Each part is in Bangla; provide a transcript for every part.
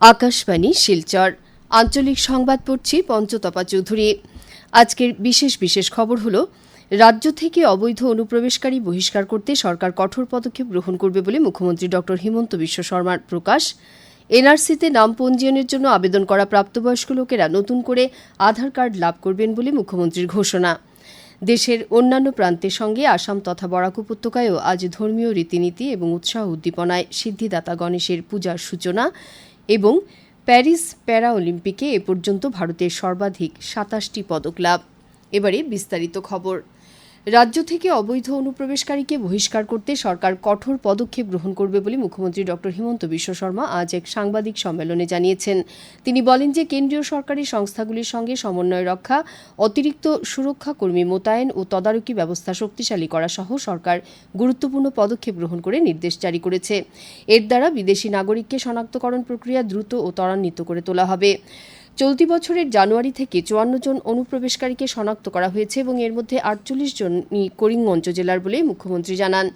আকাশবাণী, শিলচর। আঞ্চলিক সংবাদ পড়ছি পঞ্চতপা চৌধুরী। আজকের বিশেষ বিশেষ খবর হল, রাজ্য থেকে অবৈধ অনুপ্রবেশকারী বহিষ্কার করতে সরকার কঠোর পদক্ষেপ গ্রহণ করবে বলে মুখ্যমন্ত্রী ড. হিমন্ত বিশ্ব শর্মার প্রকাশ। এনআরসিতে নাম পঞ্জীয়নের জন্য আবেদন করা প্রাপ্তবয়স্ক লোকেরা নতুন করে আধার কার্ড লাভ করবেন বলে মুখ্যমন্ত্রীর ঘোষণা। দেশের অন্যান্য প্রান্তের সঙ্গে আসাম তথা বরাক উপত্যকায়ও আজ ধর্মীয় রীতিনীতি এবং উৎসাহ উদ্দীপনায় সিদ্ধিদাতা গণেশের পূজার সূচনা। এবং প্যারিস প্যারা অলিম্পিকে এ পর্যন্ত ভারতের সর্বাধিক সাতাশটি পদক লাভ। এবারে বিস্তারিত খবর। রাজ্য থেকে অবৈধ অনুপ্রবেশকারীকে বহিষ্কার করতে সরকার কঠোর পদক্ষেপ গ্রহণ করবে বলে মুখ্যমন্ত্রী ড হিমন্ত বিশ্ব শর্মা আজ এক সাংবাদিক সম্মেলনে জানিয়েছেন। তিনি বলেন যে কেন্দ্রীয় সরকারি সংস্থাগুলির সঙ্গে সমন্বয় রক্ষা, অতিরিক্ত সুরক্ষা কর্মী মোতায়েন ও তদারকি ব্যবস্থা শক্তিশালী করা সহ সরকার গুরুত্বপূর্ণ পদক্ষেপ গ্রহণ করে নির্দেশ জারি করেছে। এর দ্বারা বিদেশি নাগরিককে শনাক্তকরণ প্রক্রিয়া দ্রুত ও ত্বরান্বিত করে তোলা হবে। চলতি বছরের জানুয়ারি থেকে চুয়ান্ন জন অনুপ্রবেশকারীকে শনাক্ত করা হয়েছে এবং এর মধ্যে আটচল্লিশ জনই করিমগঞ্জ জেলার বলে মুখ্যমন্ত্রী জানান।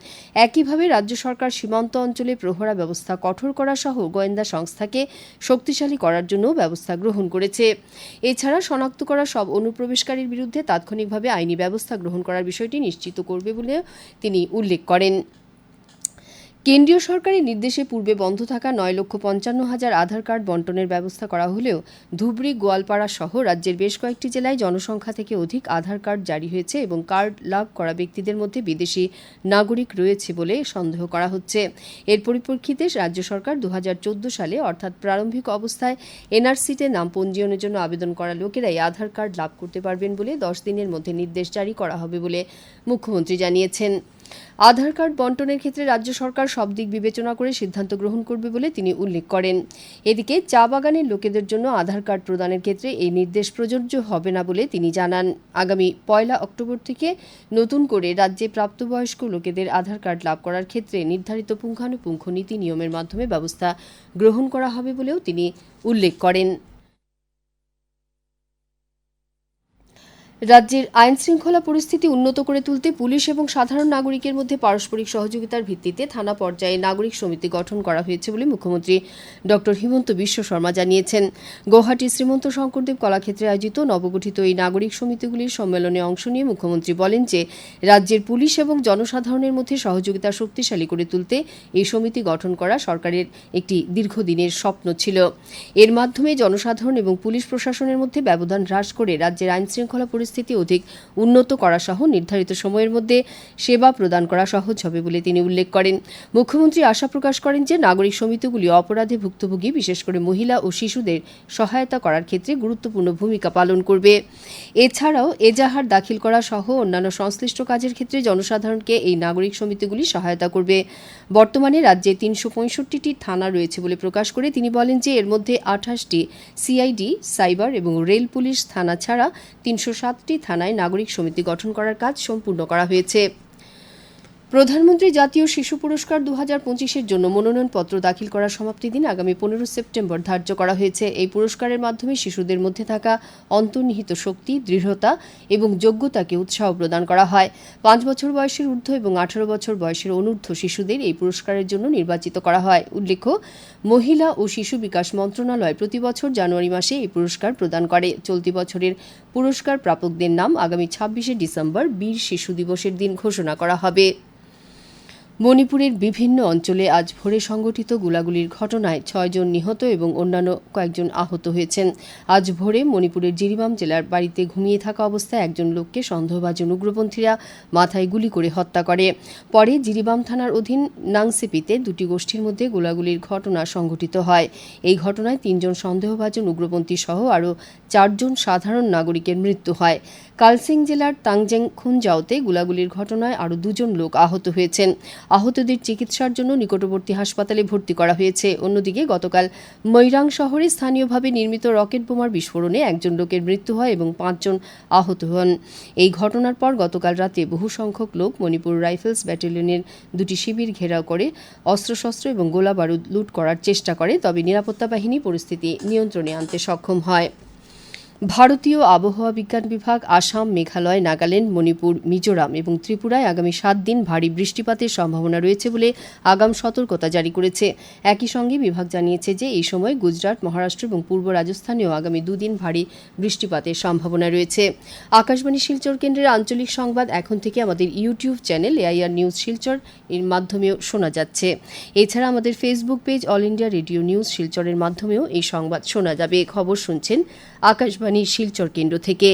একইভাবে রাজ্য সরকার সীমান্ত অঞ্চলে প্রহরা ব্যবস্থা কঠোর করা সহ গোয়েন্দা সংস্থাকে শক্তিশালী করার জন্য ব্যবস্থা গ্রহণ করেছে। এছাড়া শনাক্ত করা সব অনুপ্রবেশকারীর বিরুদ্ধে তাৎক্ষণিকভাবে আইনি ব্যবস্থা গ্রহণ করার বিষয়টি নিশ্চিত করবে বলে তিনি উল্লেখ করেন। কেন্দ্রীয় সরকারের নির্দেশে পূর্বে বন্ধ থাকা নয় লক্ষ পঞ্চান্ন হাজার আধার কার্ড বন্টনের ব্যবস্থা করা হলেও ধুবড়ি, গোয়ালপাড়া সহ রাজ্যের বেশ কয়েকটি জেলায় জনসংখ্যা থেকে অধিক আধার কার্ড জারি হয়েছে এবং কার্ড লাভ করা ব্যক্তিদের মধ্যে বিদেশি নাগরিক রয়েছে বলে সন্দেহ করা হচ্ছে। এর পরিপ্রেক্ষিতে রাজ্য সরকার দু হাজার চৌদ্দ সালে, অর্থাৎ প্রারম্ভিক অবস্থায়, এনআরসিতে নাম পঞ্জীয়নের জন্য আবেদন করা লোকেরাই আধার কার্ড লাভ করতে পারবেন বলে দশ দিনের মধ্যে নির্দেশ জারি করা হবে বলে মুখ্যমন্ত্রী জানিয়েছেন। আধার কার্ড বন্টনের ক্ষেত্রে রাজ্য সরকার সব দিক বিবেচনা করে সিদ্ধান্ত গ্রহণ করবে বলে তিনি উল্লেখ করেন। এদিকে চা বাগানের লোকেদের জন্য আধার কার্ড প্রদানের ক্ষেত্রে এই নির্দেশ প্রযোজ্য হবে না বলে তিনি জানান। আগামী পয়লা অক্টোবর থেকে নতুন করে রাজ্যে প্রাপ্তবয়স্ক লোকেদের আধার কার্ড লাভ করার ক্ষেত্রে নির্ধারিত পুঙ্খানুপুঙ্খ নীতি নিয়মের মাধ্যমে ব্যবস্থা গ্রহণ করা হবে বলেও তিনি উল্লেখ করেন। রাজ্যের আইন শৃঙ্খলা পরিস্থিতি উন্নত করে তুলতে পুলিশ এবং সাধারণ নাগরিকের মধ্যে পারস্পরিক সহযোগিতার ভিত্তিতে থানা পর্যায়ে নাগরিক সমিতি গঠন করা হয়েছে বলে মুখ্যমন্ত্রী ড হিমন্ত বিশ্ব শর্মা জানিয়েছেন। গৌহাটি শ্রীমন্ত শঙ্করদেব কলাক্ষেত্রে আয়োজিত নবগঠিত এই নাগরিক সমিতিগুলির সম্মেলনে অংশ নিয়ে মুখ্যমন্ত্রী বলেন যে, রাজ্যের পুলিশ এবং জনসাধারণের মধ্যে সহযোগিতা শক্তিশালী করে তুলতে এই সমিতি গঠন করা সরকারের একটি দীর্ঘদিনের স্বপ্ন ছিল। এর মাধ্যমে জনসাধারণ এবং পুলিশ প্রশাসনের মধ্যে ব্যবধান হ্রাস করে রাজ্যের আইন শৃঙ্খলা পরিস্থিতি পরিস্থিতি অধিক উন্নত করা সহ নির্ধারিত সময়ের মধ্যে সেবা প্রদান করা সহজ হবে বলে তিনি উল্লেখ করেন। মুখ্যমন্ত্রী আশা প্রকাশ করেন যে নাগরিক সমিতিগুলি অপরাধে ভুক্তভোগী, বিশেষ করে মহিলা ও শিশুদের সহায়তা করার ক্ষেত্রে গুরুত্বপূর্ণ ভূমিকা পালন করবে। এছাড়াও এজাহার দাখিল করা সহ অন্যান্য সংশ্লিষ্ট কাজের ক্ষেত্রে জনসাধারণকে এই নাগরিক সমিতিগুলি সহায়তা করবে। বর্তমানে রাজ্যে তিনশো পঁয়ষট্টিটি থানা রয়েছে বলে প্রকাশ করে তিনি বলেন যে এর মধ্যে আঠাশটি সিআইডি, সাইবার এবং রেল পুলিশ থানা ছাড়া তিনশো সাত সাতটি থানায় নাগরিক সমিতি গঠন করার কাজ সম্পূর্ণ করা হয়েছে। প্রধানমন্ত্রী জাতীয় শিশু পুরস্কার দু হাজার পঁচিশের জন্য মনোনয়নপত্র দাখিল করার সমাপ্তি দিন আগামী পনেরো সেপ্টেম্বর ধার্য করা হয়েছে। এই পুরস্কারের মাধ্যমে শিশুদের মধ্যে থাকা অন্তর্নিহিত শক্তি, দৃঢ়তা এবং যোগ্যতাকে উৎসাহ প্রদান করা হয়। পাঁচ বছর বয়সের ঊর্ধ্ব এবং আঠারো বছর বয়সের অনূর্ধ্ব শিশুদের এই পুরস্কারের জন্য নির্বাচিত করা হয়। উল্লেখ্য, মহিলা ও শিশু বিকাশ মন্ত্রণালয় প্রতি বছর জানুয়ারি মাসে এই পুরস্কার প্রদান করে। চলতি বছরের পুরস্কার প্রাপকদের নাম আগামী ছাব্বিশে ডিসেম্বর বীর শিশু দিবসের দিন ঘোষণা করা হবে। মণিপুরের বিভিন্ন অঞ্চলে আজ ভোরে সংঘটিত গুলাগুলির ঘটনায় ছয়জন নিহত এবং অন্যান্য কয়েকজন আহত হয়েছেন। আজ ভোরে মণিপুরের জিরিবাম জেলার বাড়িতে ঘুমিয়ে থাকা অবস্থায় একজন লোককে সন্দেহভাজন উগ্রপন্থীরা মাথায় গুলি করে হত্যা করে। পরে জিরিবাম থানার অধীন নাংসেপিতে দুটি গোষ্ঠীর মধ্যে গোলাগুলির ঘটনা সংঘটিত হয়। এই ঘটনায় তিনজন সন্দেহভাজন উগ্রপন্থী সহ আরও চারজন সাধারণ নাগরিকের মৃত্যু হয়। কালসিং জেলার তাংজেং খুনজাওতে গুলাগুলির ঘটনায় আরও দুজন লোক আহত হয়েছেন। আহতদের চিকিৎসার জন্য নিকটবর্তী হাসপাতালে ভর্তি করা হয়েছে। অন্যদিকে গতকাল মৈরাং শহরে স্থানীয়ভাবে নির্মিত রকেট বোমার বিস্ফোরণে একজন লোকের মৃত্যু হয় এবং পাঁচজন আহত হন। এই ঘটনার পর গতকাল রাতে বহু সংখ্যক লোক মণিপুর রাইফেলস ব্যাটালিয়নের দুটি শিবির ঘেরাও করে অস্ত্রশস্ত্র এবং গোলা বারুদ লুট করার চেষ্টা করে, তবে নিরাপত্তা বাহিনী পরিস্থিতি নিয়ন্ত্রণে আনতে সক্ষম হয়। ভারতীয় আবহাওয়া বিজ্ঞান বিভাগ, আসাম, মেঘালয়, নাগাল্যান্ড, মণিপুর, মিজোরাম এবং ত্রিপুরায় আগামী সাত দিন ভারী বৃষ্টিপাতের সম্ভাবনা রয়েছে বলে আগাম সতর্কতা জারি করেছে। একই সঙ্গে বিভাগ জানিয়েছে যে এই সময় গুজরাট, মহারাষ্ট্র এবং পূর্ব রাজস্থানেও আগামী দুদিন ভারী বৃষ্টিপাতের সম্ভাবনা রয়েছে। আকাশবাণী শিলচর কেন্দ্রের আঞ্চলিক সংবাদ এখন থেকে আমাদের YouTube channel AIR news Silchar এর মাধ্যমেও শোনা যাচ্ছে। এছাড়া আমাদের Facebook page All India Radio news শিলচরের মাধ্যমেও এই সংবাদ শোনা যাবে। খবর শুনছেন আকাশবাণী শিলচর কেন্দ্র থেকে।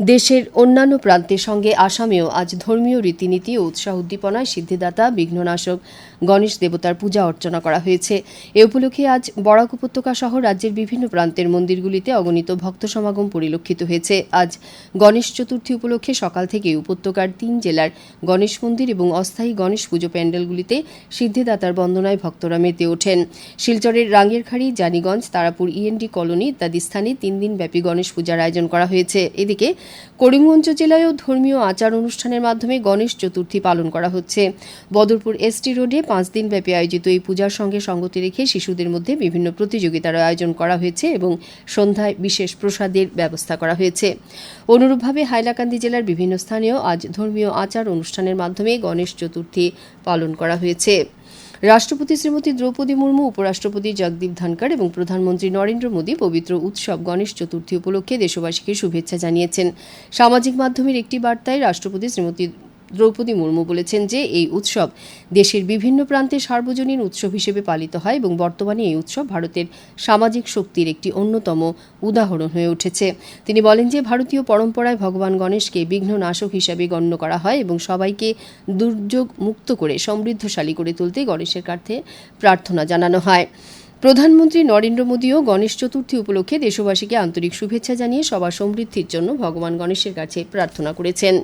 দেশের অন্যান্য প্রান্তের সঙ্গে আসামেও আজ ধর্মীয় রীতিনীতি ও উৎসাহ উদ্দীপনায় সিদ্ধিদাতা বিঘ্ননাশক গণেশ দেবতার পূজা অর্চনা করা হয়েছে। এ উপলক্ষে আজ বরাক উপত্যকা সহ রাজ্যের বিভিন্ন প্রান্তের মন্দিরগুলিতে অগণিত ভক্ত সমাগম পরিলক্ষিত হয়েছে। আজ গণেশ চতুর্থী উপলক্ষে সকাল থেকে উপত্যকার তিন জেলার গণেশ মন্দির এবং অস্থায়ী গণেশ পুজো প্যান্ডেলগুলিতে সিদ্ধিদাতার বন্দনায় ভক্তরা মেতে ওঠেন। শিলচরের রাঙ্গেরখাড়ি, জানিগঞ্জ, তারাপুর ইএনডি কলোনি ইত্যাদি স্থানে তিন দিনব্যাপী গণেশ পূজার আয়োজন করা হয়েছে। এদিকে করিমগঞ্জ জেলায়ও ধর্মীয় আচার অনুষ্ঠানের মাধ্যমে গণেশ চতুর্থী পালন করা হচ্ছে। বদরপুর এসটি রোডে পাঁচ দিনব্যাপী আয়োজিত এই পূজার সঙ্গে সঙ্গতি রেখে শিশুদের মধ্যে বিভিন্ন প্রতিযোগিতার আয়োজন করা হয়েছে এবং সন্ধ্যায় বিশেষ প্রসাদের ব্যবস্থা করা হয়েছে। অনুরূপভাবে হাইলাকান্দি জেলার বিভিন্ন স্থানেও আজ ধর্মীয় আচার অনুষ্ঠানের মাধ্যমে গণেশ চতুর্থী পালন করা হয়েছে। রাষ্ট্রপতি শ্রীমতী দ্রৌপদী মুর্মু, উপরাষ্ট্রপতি জগদীপ ধনকর এবং প্রধানমন্ত্রী নরেন্দ্র মোদী পবিত্র উৎসব গণেশ চতুর্থী উপলক্ষে দেশবাসীকে শুভেচ্ছা জানিয়েছেন। সামাজিক মাধ্যমের একটি বার্তায় রাষ্ট্রপতি শ্রীমতী দ্রৌপদী মুর্মু বলেছেন যে এই উৎসব দেশের বিভিন্ন প্রান্তে সার্বজনীন উৎসব হিসেবে পালিত হয় এবং বর্তমানে এই উৎসব ভারতের সামাজিক শক্তির একটি অন্যতম উদাহরণ হয়ে উঠেছে। তিনি বলেন যে ভারতীয় পরম্পরায় ভগবান গণেশকে বিঘ্ন নাশক হিসাবে গণ্য করা হয় এবং সবাইকে দুর্যোগ মুক্ত করে সমৃদ্ধশালী করে তুলতে গণেশের কাছে প্রার্থনা জানানো হয়। প্রধানমন্ত্রী নরেন্দ্র মোদীও গণেশ চতুর্থী উপলক্ষে দেশবাসীকে আন্তরিক শুভেচ্ছা জানিয়ে সবার সমৃদ্ধির জন্য ভগবান গণেশের কাছে প্রার্থনা করেছেন।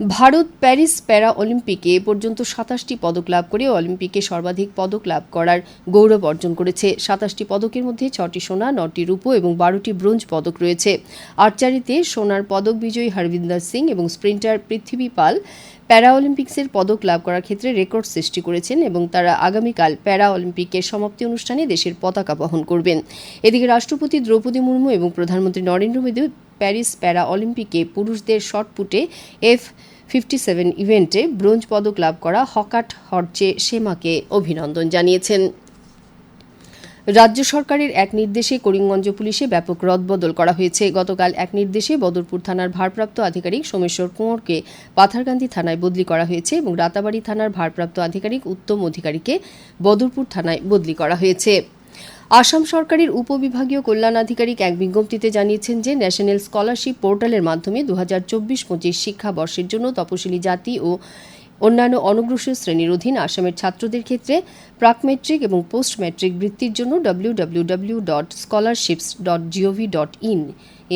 ভারত প্যারিস প্যারা অলিম্পিকে এ পর্যন্ত সাতাশটি পদক লাভ করে অলিম্পিকে সর্বাধিক পদক লাভ করার গৌরব অর্জন করেছে। সাতাশটি পদকের মধ্যে ছটি সোনা, নটি রূপো এবং বারোটি ব্রোঞ্জ পদক রয়েছে। আর্চারিতে সোনার পদক বিজয়ী হরবিন্দর সিং এবং স্প্রিন্টার পৃথিবী পাল প্যারা অলিম্পিক্সের পদক লাভ করার ক্ষেত্রে রেকর্ড সৃষ্টি করেছেন এবং তারা আগামীকাল প্যারা অলিম্পিকের সমাপ্তি অনুষ্ঠানে দেশের পতাকা বহন করবেন। এদিকে রাষ্ট্রপতি দ্রৌপদী মুর্মু এবং প্রধানমন্ত্রী নরেন্দ্র মোদী প্যারিস প্যারা অলিম্পিকে পুরুষদের শটপুটে এফ ফিফটি সেভেন ইভেন্টে ব্রোঞ্জ পদক লাভ করা হকাট হরচে সেমাকে অভিনন্দন জানিয়েছেন। রাজ্য সরকারের এক নির্দেশে করিমগঞ্জ পুলিশে ব্যাপক রদবদল করা হয়েছে। গতকাল এক নির্দেশে বদরপুর থানার ভারপ্রাপ্ত আধিকারিক সোমেশ্বর কুঁয়রকে পাথারকান্দি থানায় বদলি করা হয়েছে এবং রাতাবাড়ি থানার ভারপ্রাপ্ত আধিকারিক উত্তম অধিকারীকে বদরপুর থানায় বদলি করা হয়েছে। আসাম সরকারের উপবিভাগীয় কল্যাণ আধিকারিক এক বিজ্ঞপ্তিতে জানিয়েছেন যে ন্যাশনাল স্কলারশিপ পোর্টালের মাধ্যমে দু হাজার চব্বিশ পঁচিশ শিক্ষাবর্ষের জন্য তপশিলি জাতি ও অন্যান্য অনগ্রসর শ্রেণির অধীন আসামের ছাত্রদের ক্ষেত্রে প্রাক মেট্রিক এবং পোস্ট মেট্রিক বৃত্তির জন্য W W W dot scholarships dot gov dot in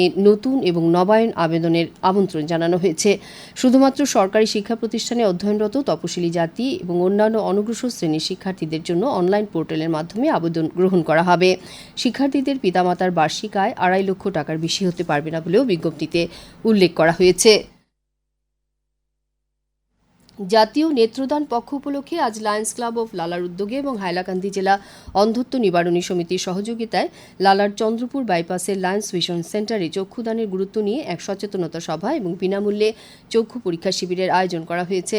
এ নতুন এবং নবায়ন আবেদনের আমন্ত্রণ জানানো হয়েছে। শুধুমাত্র সরকারি শিক্ষা প্রতিষ্ঠানে অধ্যয়নরত তপশিলি জাতি এবং অন্যান্য অনগ্রসর শ্রেণির শিক্ষার্থীদের জন্য অনলাইন পোর্টালের মাধ্যমে আবেদন গ্রহণ করা হবে। শিক্ষার্থীদের পিতামাতার বার্ষিক আয় আড়াই লক্ষ টাকার বেশি হতে পারবে না বলেও বিজ্ঞপ্তিতে উল্লেখ করা হয়েছে। জাতীয় নেত্রদান পক্ষ উপলক্ষে আজ লায়ন্স ক্লাব অফ লালার উদ্যোগে এবং হাইলাকান্দি জেলা অন্ধত্ব নিবারণী সমিতির সহযোগিতায় লালার চন্দ্রপুর বাইপাসের লায়ন্স ভিশন সেন্টারে চক্ষুদানের গুরুত্ব নিয়ে এক সচেতনতা সভা এবং বিনামূল্যে চক্ষু পরীক্ষা শিবিরের আয়োজন করা হয়েছে।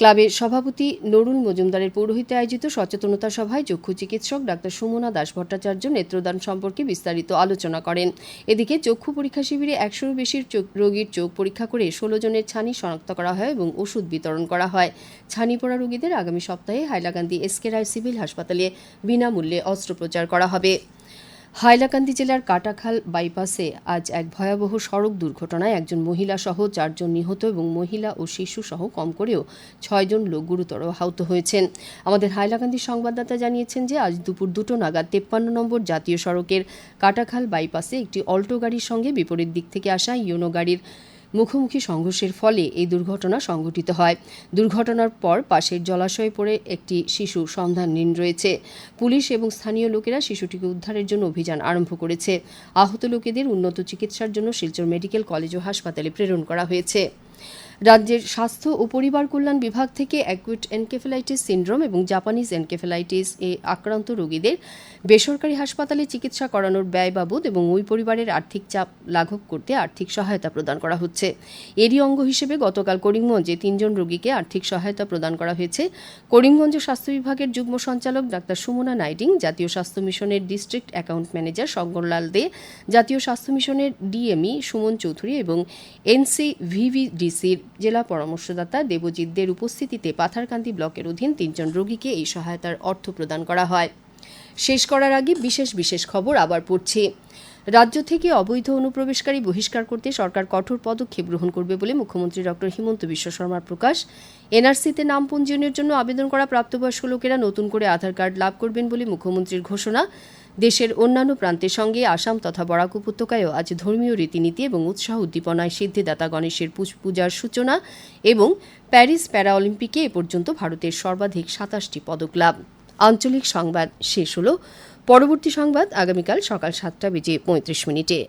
ক্লাবের সভাপতি নরুল মজুমদারের পৌরোহিত্যে আয়োজিত সচেতনতা সভায় চক্ষু চিকিৎসক ডাক্তার সুমনা দাস ভট্টাচার্য নেত্রদান সম্পর্কে বিস্তারিত আলোচনা করেন। এদিকে চক্ষু পরীক্ষা শিবিরে একশোরও বেশি রোগীর চোখ পরীক্ষা করে ষোলো জনের ছানি শনাক্ত করা হয় এবং ওষুধ বিতরণ করা হয়। ছানি পড়া রোগীদের আগামী সপ্তাহে হাইলাকান্দি এসকে রায় সিভিল হাসপাতালে বিনামূল্যে অস্ত্রোপচার করা হবে। হাইলাকান্দি জেলার কাটাখাল বাইপাসে আজ এক ভয়াবহ সড়ক দুর্ঘটনায় একজন মহিলা সহ চারজন নিহত এবং মহিলা ও শিশু সহ কম করেও ছয়জন লোক গুরুতর আহত হয়েছেন। আমাদের হাইলাকান্দি সংবাদদাতা জানিয়েছেন যে আজ দুপুর দুটো নাগাদ তেপ্পান্ন নম্বর জাতীয় সড়কের কাটাখাল বাইপাসে একটি অল্টো গাড়ির সঙ্গে বিপরীত দিক থেকে আসা ইয়োনো গাড়ির মুখোমুখি সংঘর্ষের ফলে এই দুর্ঘটনা সংঘটিত হয়। দুর্ঘটনার পর পাশের জলাশয়ে পড়ে একটি শিশু সন্ধানহীন রয়েছে। পুলিশ এবং স্থানীয় লোকেরা শিশুটিকে উদ্ধারের জন্য অভিযান আরম্ভ করেছে। আহত লোকেদের উন্নত চিকিৎসার জন্য শিলচর মেডিকেল কলেজ ও হাসপাতালে প্রেরণ করা হয়েছে। রাজ্যের স্বাস্থ্য ও পরিবার কল্যাণ বিভাগ থেকে অ্যাকুইট এনকেফেলাইটিস সিন্ড্রোম এবং জাপানিজ এনকেফেলাইটিস এ আক্রান্ত রোগীদের বেসরকারি হাসপাতালে চিকিৎসা করানোর ব্যয় বাবদ এবং ওই পরিবারের আর্থিক চাপ লাঘব করতে আর্থিক সহায়তা প্রদান করা হচ্ছে। এরই অঙ্গ হিসেবে গতকাল করিমগঞ্জে তিনজন রোগীকে আর্থিক সহায়তা প্রদান করা হয়েছে। করিমগঞ্জ স্বাস্থ্য বিভাগের যুগ্ম সঞ্চালক ডাক্তার সুমনা নাইডিং জাতীয় স্বাস্থ্য মিশনের district account manager Shankarlal De, জাতীয় স্বাস্থ্য মিশনের ডিএমই সুমন চৌধুরী এবং এনসি ভিভিডিসির জেলা পরামর্শদাতা দেবজিৎ দের উপস্থিতিতে পাথারকান্দি ব্লকের অধীন তিনজন রোগীকে এই সহায়তার অর্থ প্রদান করা হয়। শেষ করার আগে বিশেষ বিশেষ খবর আবার পড়ছি। রাজ্য থেকে অবৈধ অনুপ্রবেশকারী বহিষ্কার করতে সরকার কঠোর পদক্ষেপ গ্রহণ করবে বলে মুখ্যমন্ত্রী ডক্টর হিমন্ত বিশ্ব শর্মার প্রকাশ। এনআরসিতে নাম পঞ্জীয়নের জন্য আবেদন করা প্রাপ্তবয়স্ক লোকেরা নতুন করে আধার কার্ড লাভ করবেন বলে মুখ্যমন্ত্রীর ঘোষণা। দেশের অন্যান্য প্রান্তের সঙ্গে আসাম তথা বরাক উপত্যকায়ও আজ ধর্মীয় রীতিনীতি এবং উৎসাহ উদ্দীপনায় সিদ্ধিদাতা গণেশের পুজ- পূজার সূচনা এবং প্যারিস প্যারা অলিম্পিকে এ পর্যন্ত ভারতের সর্বাধিক সাতাশটি পদক লাভ আঞ্চলিক সংবাদ শেষ হল। পরবর্তী সংবাদ আগামীকাল সকাল সাতটা বেজে পঁয়ত্রিশ মিনিটে।